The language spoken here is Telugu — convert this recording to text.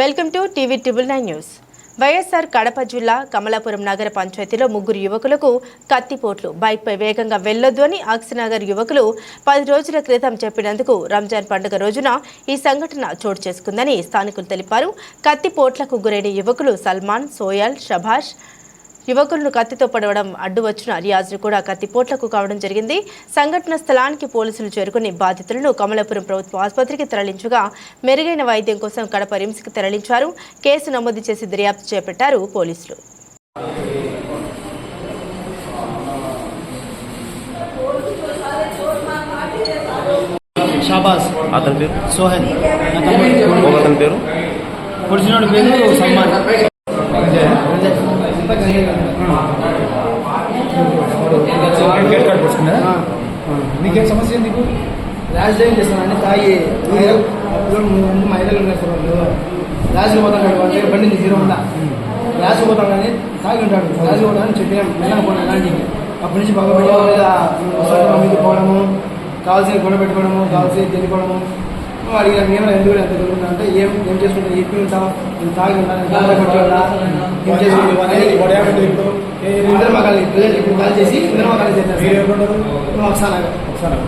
Welcome to TV triple nine news. YSR Kadapa జిల్లా కమలాపురం నగర పంచాయతీలో ముగ్గురు యువకులకు కత్తిపోట్లు. బైక్పై వేగంగా వెళ్ళొద్దు అని ఆక్సినగర్ యువకులు పది రోజుల క్రితం చెప్పినందుకు రంజాన్ పండుగ రోజున ఈ సంఘటన చోటు చేసుకుందని స్థానికులు తెలిపారు. కత్తిపోట్లకు గురైన యువకులు సల్మాన్ సోయల్ షభాష్ యువకులను కత్తితో పడవడం అడ్డు వచ్చిన రియాజ్ను కూడా కత్తిపోట్లకు కావడం జరిగింది. సంఘటన స్థలానికి పోలీసులు చేరుకుని బాధితులను కమలాపురం ప్రభుత్వ ఆసుపత్రికి తరలించగా మెరుగైన వైద్యం కోసం కడప రిమ్స్కి తరలించారు. కేసు నమోదు చేసి దర్యాప్తు చేపట్టారు పోలీసులు. అతని పేరు? సోహెల్. అతని పేరు? పేరు సల్మాన్. మీకేం సమస్య ఏంది నీకు రాజులు ఏం చేస్తానంటే తాగి అప్పుడు ముందు మహిళలు ఉన్నాయి సార్ వాళ్ళు రాజులు పోతాడు వాళ్ళ దగ్గర బండి హీరో ఉందా రాజు పోతాడు అని తాగి ఉంటాడు రాజు పోతాడని చెప్పాను వెళ్ళాను పోయినా అలాంటివి అప్పటి నుంచి బాగా పెట్టుకోవాలి మీద పోవడము కావాల్సిన గుణ పెట్టుకోవడము కావాల్సిన తెలుసుకోవడము అడిగిన ఏమైనా ఎందుకు ఎంత జరుగుతుందా అంటే ఏం ఏం చేసుకుంటా చెప్పి ఉంటాం నేను తాగి ఏం చేసుకుంటాం? ఇద్దరు మగాలి ప్రజెంట్ ఇప్పుడు కాల్ చేసి చేస్తారు ఎక్కడ ఉన్నారు? ఒకసారి ఒకసారి